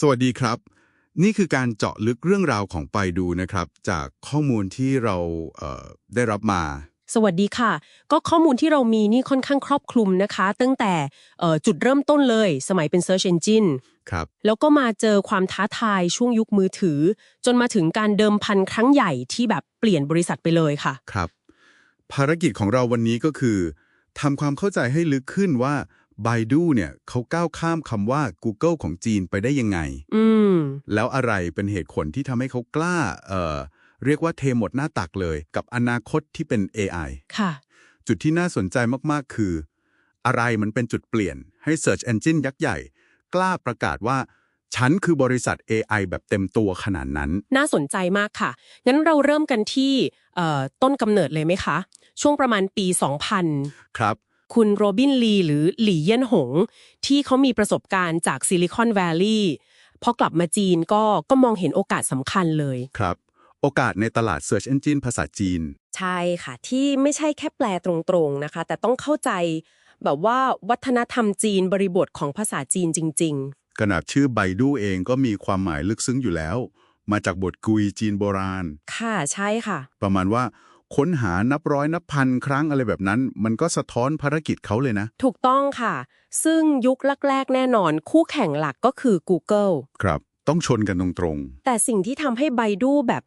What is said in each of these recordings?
สวัสดีครับ นี่คือการเจาะลึกเรื่องราวของไปดูนะครับ จากข้อมูลที่เราเอ่อได้รับมา สวัสดีค่ะ ก็ข้อมูลที่เรามีนี่ค่อนข้างครอบคลุมนะคะ ตั้งแต่เอ่อจุดเริ่มต้นเลย สมัยเป็น Search Engine ครับแล้วก็มาเจอความท้าทายช่วงยุคมือถือ จนมาถึงการเดิมพันครั้งใหญ่ที่แบบเปลี่ยนบริษัทไปเลยค่ะครับ ภารกิจของเราวันนี้ก็คือทำความเข้าใจให้ลึกขึ้นว่า Baidu เนี่ยเขาก้าวข้ามคำว่า Google ของจีนไปได้ยังไง อืม แล้วอะไรเป็นเหตุผลที่ทำให้เขากล้าเอ่อเรียกว่าเทหมดหน้าตักเลยกับอนาคตที่เป็น AI ค่ะ จุดที่น่าสนใจมาก ๆ คือ อะไรมันเป็นจุดเปลี่ยนให้ Search Engine ยักษ์ใหญ่ กล้าประกาศว่า ฉันคือบริษัท AI แบบเต็มตัวขนาดนั้น น่าสนใจมากค่ะ งั้นเราเริ่มกันที่เอ่อต้นกำเนิดเลยไหมคะ ช่วงประมาณปี 2000 ครับ คุณโรบินลีหรือหลี่เยี่ยนหง ที่เขามีประสบการณ์จากซิลิคอนแวลลีย์พอกลับมาจีนก็ก็มองเห็นโอกาสสำคัญเลย ครับ โอกาสในตลาด Search Engine ภาษาจีน ใช่ค่ะ ที่ไม่ใช่แค่แปลตรงๆนะคะ แต่ต้องเข้าใจแบบว่าวัฒนธรรมจีนบริบทของภาษาจีนจริงขนาดชื่อไบดูเองก็มีความหมายลึกซึ้งอยู่แล้ว มาจากบทกุยจีนโบราณๆค่ะใช่ค่ะ ประมาณว่า ค้นหานับร้อยนับพันครั้งอะไรแบบนั้น มันก็สะท้อนภารกิจเขาเลยนะ ถูกต้องค่ะ ซึ่งยุคแรกๆ แน่นอน คู่แข่งหลักก็คือ Google ครับ ต้องชนกันตรงแต่สิ่งที่ทำให้ไบดูแบบ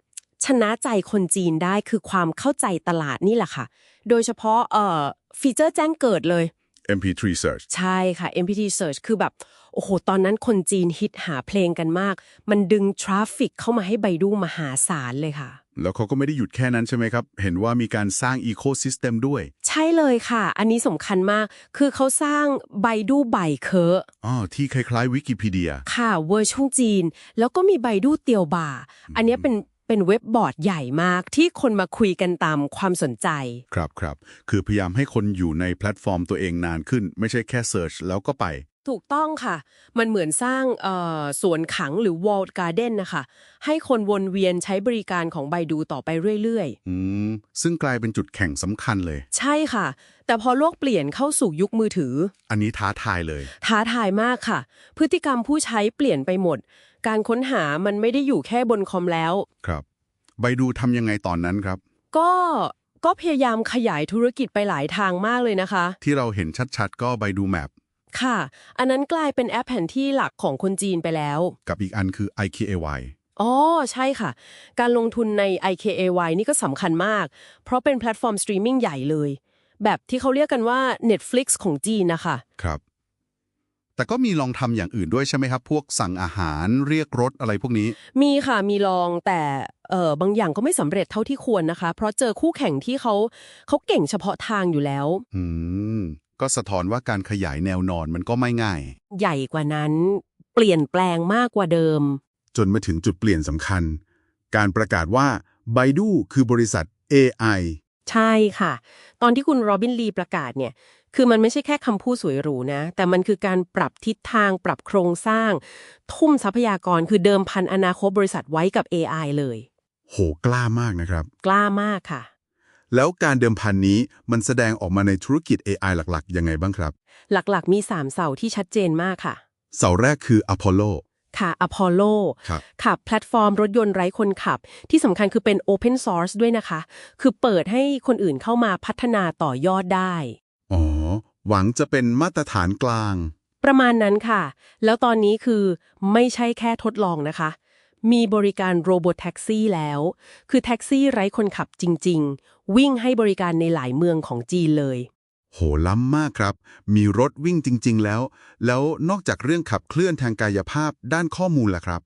ชนะใจคนจีนได้คือความเข้าใจตลาดนี่แหละค่ะ โดยเฉพาะเอ่อฟีเจอร์แจ้งเกิดเลยๆ MP3 Search ใช่ค่ะ MPT Search คือแบบ โอ้โห ตอนนั้นคนจีนฮิตหาเพลงกันมาก มันดึงทราฟฟิกเข้ามาให้ไบดูมหาศาลเลยค่ะ แล้วเขาก็ไม่ได้หยุดแค่นั้นใช่ไหมครับ เห็นว่ามีการสร้าง Ecosystem ด้วย ใช่เลยค่ะ อันนี้สำคัญมาก คือเขาสร้างไบดูไบเคออ๋อที่คล้ายๆวิกิพีเดีย ค่ะเวอร์ชันจีน แล้วก็มีไบดูเตียวบาอันเนี้ยเป็นเป็นเว็บบอร์ดใหญ่มากที่คนมาคุยกันตามความสนใจ ครับครับ คือพยายามให้คนอยู่ในแพลตฟอร์มตัวเองนานขึ้น ไม่ใช่แค่ Search แล้วก็ไป ถูกต้องค่ะ มันเหมือนสร้างเอ่อสวนขังหรือ walled garden นะคะ ให้คนวนเวียนใช้บริการของไบดูต่อไปเรื่อยอืม ซึ่งกลายเป็นจุดแข่งสำคัญเลยๆใช่ค่ะ แต่พอโลกเปลี่ยนเข้าสู่ยุคมือถือ อันนี้ท้าทายเลย ท้าทายมากค่ะ พฤติกรรมผู้ใช้เปลี่ยนไปหมด การค้นหามันไม่ได้อยู่แค่บนคอมแล้ว ครับ ไบดูทำยังไงตอนนั้นครับ ก็ก็พยายามขยายธุรกิจไปหลายทางมากเลยนะคะ ที่เราเห็นชัดๆ ก็ไบดูแมป ค่ะ อันนั้นกลายเป็นแอปแผนที่หลักของคนจีนไปแล้ว กับอีกอันคือ IKAY อ๋อ ใช่ค่ะ การลงทุนใน IKAY นี่ก็สำคัญมาก เพราะเป็นแพลตฟอร์มสตรีมมิ่งใหญ่เลย แบบที่เขาเรียกกันว่า Netflix ของจีนนะคะ ครับ แต่ก็มีลองทำอย่างอื่นด้วยใช่ไหมครับ พวกสั่งอาหารเรียกรถอะไรพวกนี้ มีค่ะ มีลองแต่เออบางอย่างก็ไม่สำเร็จเท่าที่ควรนะคะ เพราะเจอคู่แข่งที่เขาเขาเก่งเฉพาะทางอยู่แล้ว อืม ก็สะท้อนว่าการขยายแนวนอนมันก็ไม่ง่าย ใหญ่กว่านั้น เปลี่ยนแปลงมากกว่าเดิม จนมาถึงจุดเปลี่ยนสำคัญ การประกาศว่า Baidu คือบริษัท AI ใช่ค่ะ ตอนที่คุณโรบินลีประกาศเนี่ย คือมันไม่ใช่แค่คำพูดสวยหรูนะ แต่มันคือการปรับทิศทาง ปรับโครงสร้าง ทุ่มทรัพยากรคือเดิมพันอนาคตบริษัทไว้กับ AI เลย โหกล้ามากนะครับ กล้ามากค่ะ แล้วการเดิมพันนี้มันแสดงออกมาในธุรกิจ AI หลักๆ ยังไงบ้างครับ หลักๆ มี 3 เสาที่ชัดเจนมากค่ะ เสาแรกคือ Apollo ค่ะ Apollo ครับค่ะแพลตฟอร์มรถยนต์ไร้คนขับ ที่สำคัญคือเป็น Open Source ด้วยนะคะ คือเปิดให้คนอื่นเข้ามาพัฒนาต่อยอดได้ อ๋อ หวังจะเป็นมาตรฐานกลาง ประมาณนั้นค่ะ แล้วตอนนี้คือไม่ใช่แค่ทดลองนะคะ มีบริการโรบอทแท็กซี่แล้ว คือแท็กซี่ไร้คนขับจริง ๆ วิ่งให้บริการในหลายเมืองของจีนเลย โหล้ำมากครับ มีรถวิ่งจริง ๆ แล้ว แล้วนอกจากเรื่องขับเคลื่อนทางกายภาพด้านข้อมูลล่ะครับ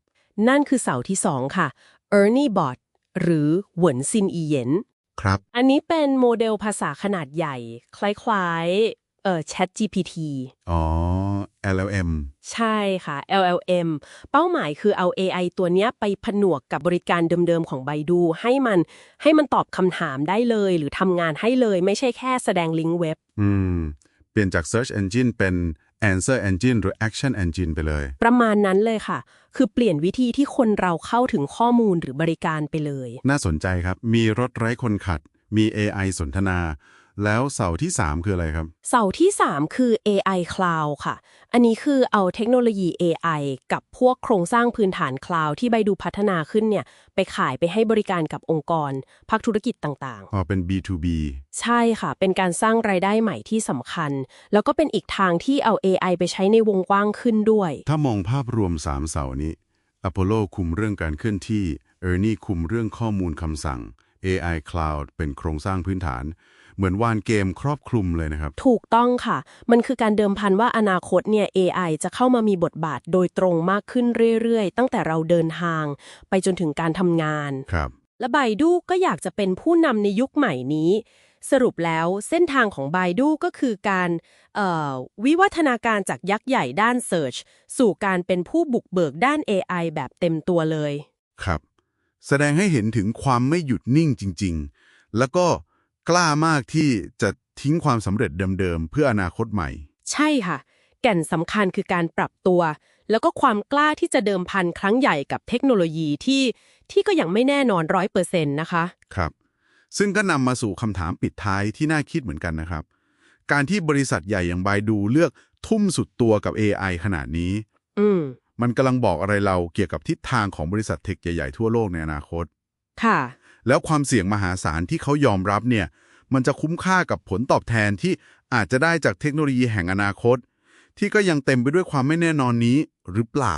นั่นคือเสาที่2ค่ะ Ernie Bot หรือเหวินซินอีเหยนครับ อันนี้เป็นโมเดลภาษาขนาดใหญ่ คล้ายๆ เอ่อ Chat GPT อ๋อ LLM ใช่ค่ะ LLM เป้าหมายคือเอา AI ตัวเนี้ยไปผนวกกับบริการเดิมๆ ของ Baidu ให้มันให้มันตอบคำถามได้เลย หรือทำงานให้เลยไม่ใช่แค่แสดงลิงก์เว็บ อืม เปลี่ยนจาก Search Engine เป็น Answer Engine หรือ Action Engine ไปเลย ประมาณนั้นเลยค่ะ คือเปลี่ยนวิธีที่คนเราเข้าถึงข้อมูลหรือบริการไปเลย น่าสนใจครับ มีรถไร้คนขัด มี AI สนทนา แล้วเสาที่ 3 คืออะไรครับ เสาที่ 3 คือ AI Cloud ค่ะ อันนี้คือเอาเทคโนโลยี AI กับพวกโครงสร้างพื้นฐาน Cloud ที่ใบดูพัฒนาขึ้นเนี่ย ไปขายไปให้บริการกับองค์กร ภาคธุรกิจต่างอ๋อ เป็น B2B ๆใช่ค่ะ เป็นการสร้างรายได้ใหม่ที่สำคัญ แล้วก็เป็นอีกทางที่เอา AI ไปใช้ในวงกว้างขึ้นด้วย ถ้ามองภาพรวม 3 เสานี้ Apollo คุมเรื่องการเคลื่อนที่ Ernie คุมเรื่องข้อมูลคำสั่ง AI Cloud เป็นโครงสร้างพื้นฐาน เหมือนวานเกมครอบคลุมเลยนะครับ ถูกต้องค่ะ มันคือการเดิมพันว่าอนาคตเนี่ย AI จะเข้ามามีบทบาทโดยตรงมากขึ้นเรื่อยๆ ตั้งแต่เราเดินทาง ไปจนถึงการทำงานครับ และไบดูก็อยากจะเป็นผู้นำในยุคใหม่นี้ สรุปแล้วเส้นทางของไบดูก็คือการเอ่อวิวัฒนาการจากยักษ์ใหญ่ด้าน Search สู่การเป็นผู้บุกเบิกด้าน AI แบบเต็มตัวเลย ครับ แสดงให้เห็นถึงความไม่หยุดนิ่งจริง ๆ แล้วก็ กล้ามากที่จะทิ้งความสำเร็จเดิมๆ เพื่ออนาคตใหม่ ใช่ค่ะ แก่นสำคัญคือการปรับตัว แล้วก็ความกล้าที่จะเดิมพันครั้งใหญ่กับเทคโนโลยีที่ที่ก็ยังไม่แน่นอนร้อยเปอร์เซ็นต์นะคะ ครับ ซึ่งก็นำมาสู่คำถามปิดท้ายที่น่าคิดเหมือนกันนะครับ การที่บริษัทใหญ่อย่างบายดูเลือกทุ่มสุดตัวกับ AI ขนาดนี้ อืม มันกำลังบอกอะไรเราเกี่ยวกับทิศทางของบริษัทเทคใหญ่ๆทั่วโลกในอนาคต ค่ะ แล้วความเสี่ยงมหาศาลที่เขายอมรับเนี่ย มันจะคุ้มค่ากับผลตอบแทนที่อาจจะได้จากเทคโนโลยีแห่งอนาคต ที่ก็ยังเต็มไปด้วยความไม่แน่นอนนี้หรือเปล่า